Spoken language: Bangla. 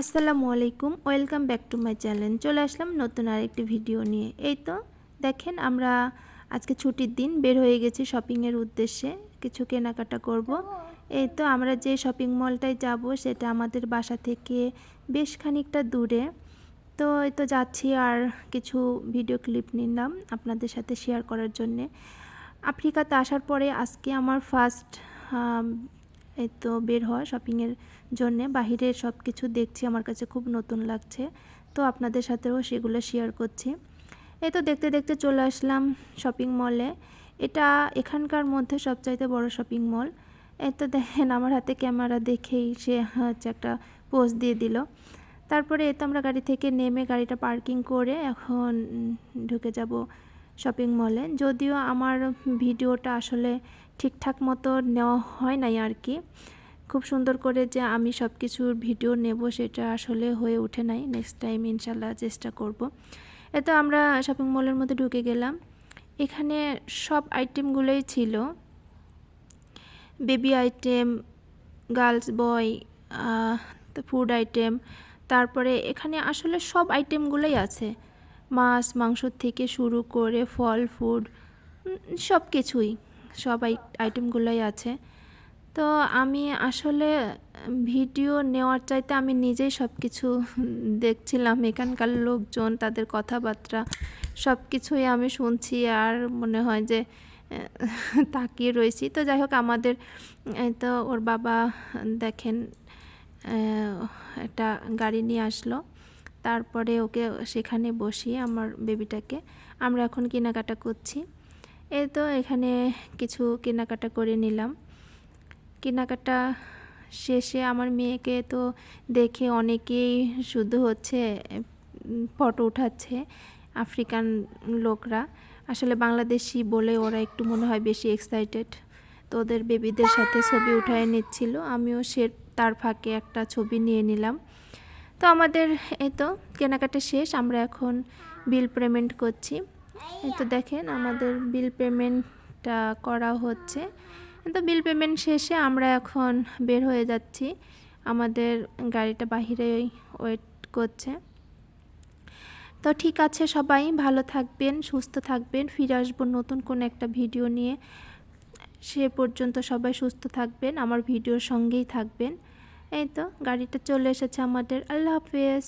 আসসালামু আলাইকুম, welcome back to my channel. চলে আসলাম নতুন আরেকটি ভিডিও নিয়ে। এই তো, দেখেন আমরা আজকে ছুটির দিন, বের হয়ে গেছি শপিংয়ের উদ্দেশ্যে, কিছু কেনাকাটা করব। এই তো, আমরা যে শপিং মলটায় যাব, সেটা আমাদের বাসা থেকে বেশ খানিকটা দূরে। তো, এই তো যাচ্ছি আর কিছু ভিডিও ক্লিপ নিলাম আপনাদের সাথে শেয়ার করার জন্যে। আফ্রিকাতে আসার পরে আজকে আমার ফার্স্ট এই তো বের হওয়া শপিংয়ের জন্যে। বাহিরের সব কিছু দেখছি, আমার কাছে খুব নতুন লাগছে। তো আপনাদের সাথেও সেগুলো শেয়ার করছি। এই তো দেখতে দেখতে চলে আসলাম শপিং মলে এটা এখানকার মধ্যে সবচাইতে বড় শপিং মল এই তো দেখেন, আমার হাতে ক্যামেরা দেখেই সে হচ্ছে একটা পোজ দিয়ে দিল। তারপরে এ তো আমরা গাড়ি থেকে নেমে গাড়িটা পার্কিং করে এখন ঢুকে যাব শপিং মলে যদিও আমার ভিডিওটা আসলে ঠিকঠাক মতো নেওয়া হয় নাই আর কি। খুব সুন্দর করে যে আমি সব কিছুর ভিডিও নেব সেটা আসলে হয়ে ওঠে নাই। নেক্সট টাইম ইনশাল্লাহ চেষ্টা করব। এতো আমরা শপিং মলের মধ্যে ঢুকে গেলাম। এখানে সব আইটেমগুলোই ছিল। Baby item girls boy food item তারপরে এখানে আসলে সব আইটেমগুলোই আছে। মাছ, মাংস থেকে শুরু করে ফল, ফুড সব কিছুই সব আইটেমগুলোই আছে। তো আমি আসলে ভিডিও নেওয়ার চাইতে আমি নিজেই সব কিছু দেখছিলাম। এখানকার লোকজন, তাদের কথাবার্তা সব কিছুই আমি শুনছি আর মনে হয় যে তাকিয়ে রয়েছি। তো যাই হোক, আমাদের তো ওর বাবা দেখেন একটা গাড়ি নিয়ে আসলো। তারপরে ওকে সেখানে বসিয়ে আমার বেবিটাকে আমরা এখন কেনাকাটা করছি। এই তো এখানে কিছু কেনাকাটা করে নিলাম। কেনাকাটা শেষে আমার মেয়েকে তো দেখে অনেকেই শুধু হচ্ছে, ফটো উঠাচ্ছে আফ্রিকান লোকরা। আসলে বাংলাদেশি বলে ওরা একটু মনে হয় বেশি এক্সাইটেড তো ওদের বেবিদের সাথে ছবি উঠায় নিচ্ছিল। আমিও সে তার ফাঁকে একটা ছবি নিয়ে নিলাম। তো আমাদের এই তো কেনাকাটা শেষ, আমরা এখন বিল পেমেন্ট করছি। এই তো দেখেন আমাদের বিল পেমেন্টটা করা হচ্ছে। তো বিল পেমেন্ট শেষে আমরা এখন বের হয়ে যাচ্ছি। আমাদের গাড়িটা বাহিরে ওয়েট করছে। তো ঠিক আছে সবাই, ভালো থাকবেন, সুস্থ থাকবেন। ফিরে আসব নতুন কোন একটা ভিডিও নিয়ে। সে পর্যন্ত সবাই সুস্থ থাকবেন, আমার ভিডিওর সঙ্গেই থাকবেন। এই তো গাড়িটা চলে এসেছে আমাদের। আল্লাহ হাফেজ।